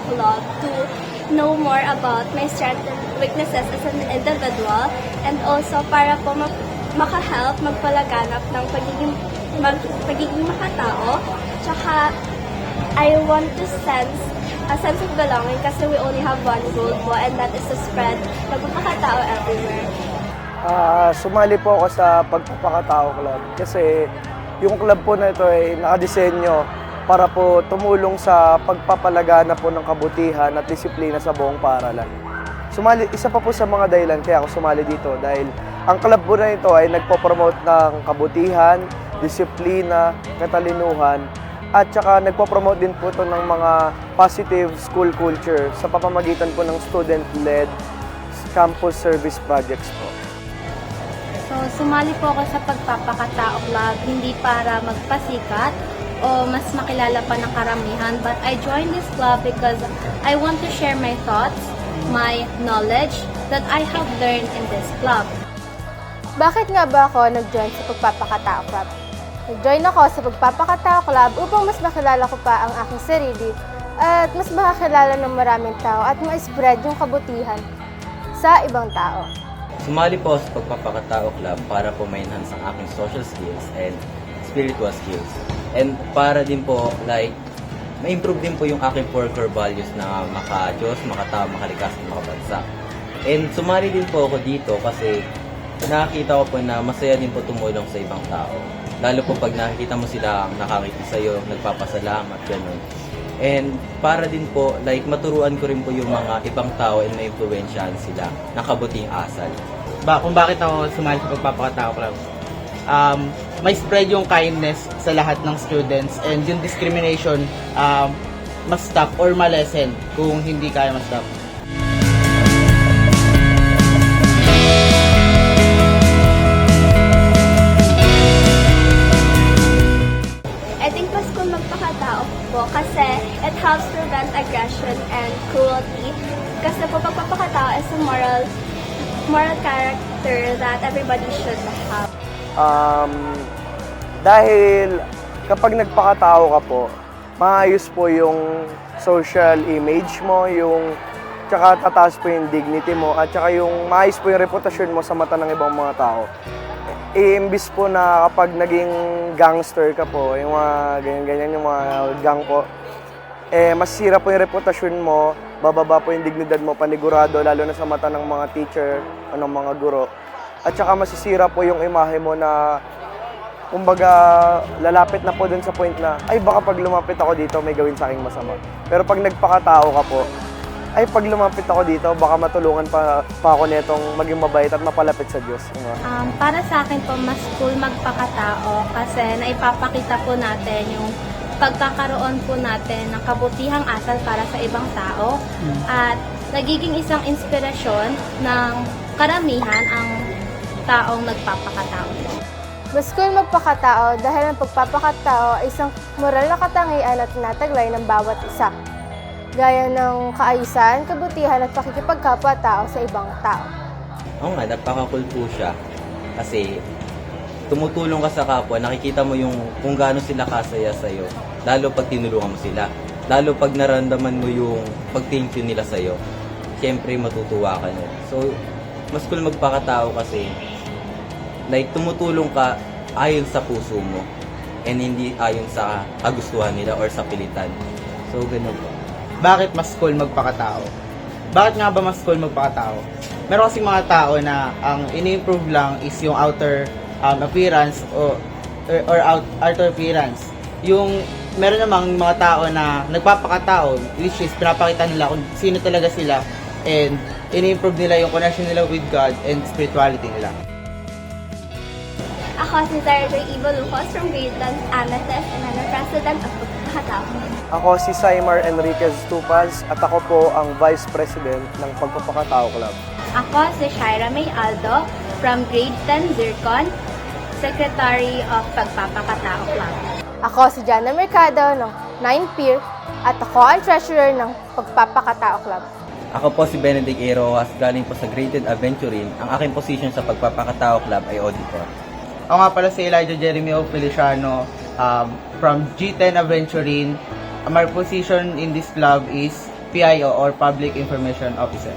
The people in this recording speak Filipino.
Club to know more about my strengths and weaknesses as an individual and also para po mag makahelp magpalaganap ng pagiging mag, pagiging makatao. Tsaka I want to sense a sense of belonging kasi we only have one goal po and that is to spread pagpapakatao everywhere. Ah, sumali po ako sa Pagpapakatao Club kasi yung club po na ito ay nakadisenyo para po tumulong sa pagpapalagana po ng kabutihan at disiplina sa buong paaralan. Sumali, isa pa po sa mga dahilan kaya ako sumali dito dahil ang club po na ito ay nagpo-promote ng kabutihan, disiplina, katalinuhan, at saka nagpo-promote din po ito ng mga positive school culture sa pamamagitan po ng student-led campus service projects po. So, sumali po ako sa Pagpapakatao Club hindi para magpasikat o mas makilala pa ng karamihan but I joined this club because I want to share my thoughts, my knowledge that I have learned in this club. Bakit nga ba ako nag-join sa Pagpapakatao Club? Nag-join ako sa Pagpapakatao Club upang mas makilala ko pa ang aking sarili at mas makakilala ng maraming tao at ma-spread yung kabutihan sa ibang tao. Sumali po ako sa Pagpapakatao Club para po ma-enhance ang aking social skills and spiritual skills. And para din po, like, ma-improve din po yung aking four core values na maka-Diyos, makatao, makalikas, at makabansa. And sumali din po ako dito kasi nakakita ko po na masaya din po tumulong sa ibang tao. Lalo po pag nakikita mo sila nakakiti sa'yo, nagpapasalamat, ganun. And para din po, like, maturuan ko rin po yung mga ibang tao and ma-influensyahan sila ng kabuting asal. ba, kung bakit ako sumali sa Pagpapakatao Club. Um, may spread yung kindness sa lahat ng students and yung discrimination um, mas stop or malesen kung hindi kaya mas stop. I think mas kung magpakatao po kasi it helps prevent aggression and cruelty. Kasi po pagpapakatao is a moral moral character that everybody should have. Um, dahil kapag nagpakatao ka po, maayos po yung social image mo, yung tsaka tataas po yung dignity mo, at tsaka yung maayos po yung reputasyon mo sa mata ng ibang mga tao. Iimbis po na kapag naging gangster ka po, yung mga ganyan-ganyan, yung mga gang po, eh, masisira po yung reputasyon mo, bababa po yung dignidad mo, panigurado, lalo na sa mata ng mga teacher o ng mga guro. At saka masisira po yung imahe mo na, kumbaga, lalapit na po dun sa point na, ay baka pag lumapit ako dito, may gawin sa aking masama. Pero pag nagpakatao ka po, ay pag lumapit ako dito, baka matulungan pa, pa ako netong maging mabait at mapalapit sa Diyos. Um, para sa akin po, mas cool magpakatao kasi naipapakita po natin yung pagkakaroon po natin ng kabutihang asal para sa ibang tao at nagiging isang inspirasyon ng karamihan ang taong nagpapakatao. Mas cool magpakatao dahil ang pagpapakatao ay isang moral na katangian at tinataglay ng bawat isa. Gaya ng kaayusan, kabutihan at pakikipagkapwa-tao sa ibang tao. Oo nga, napaka-cool po siya. Kasi tumutulong ka sa kapwa, nakikita mo yung kung gaano sila kasaya sa'yo. Lalo pag tinulungan mo sila. Lalo pag naramdaman mo yung pag-thank you nila sa'yo. Siyempre, matutuwa ka na. So, mas cool magpakatao kasi like tumutulong ka ayon sa puso mo and hindi ayon sa kagustuhan nila or sa pilitan. So, ganun po. Bakit mas cool magpakatao? Bakit nga ba mas cool magpakatao? Meron kasing mga tao na ang ini-improve lang is yung outer um, appearance o or, or out, outer appearance. Yung meron namang mga tao na nagpapakatao, which is pinapakita nila kung sino talaga sila and ini-improve nila yung connection nila with God and spirituality nila. Ako si Zara Joy Ivo Lucas from grade 10 Amethyst and I'm the president of Pagpapakatao. Ako si Saimar Enriquez Tupas at ako po ang Vice President ng Pagpapakatao Club. Ako si Shaira May Aldo from grade 10 Zircon, Secretary of Pagpapakatao Club. Ako si Jana Mercado ng 9 Peer at ako ang treasurer ng Pagpapakatao Club. Ako po si Benedict A. Rojas, galing po sa Graded Aventurin. Ang aking position sa Pagpapakatao Club ay auditor. Ako nga pala si Elijah Jeremy O. Feliciano um, from G10 Aventurin. My position in this club is PIO or Public Information Officer.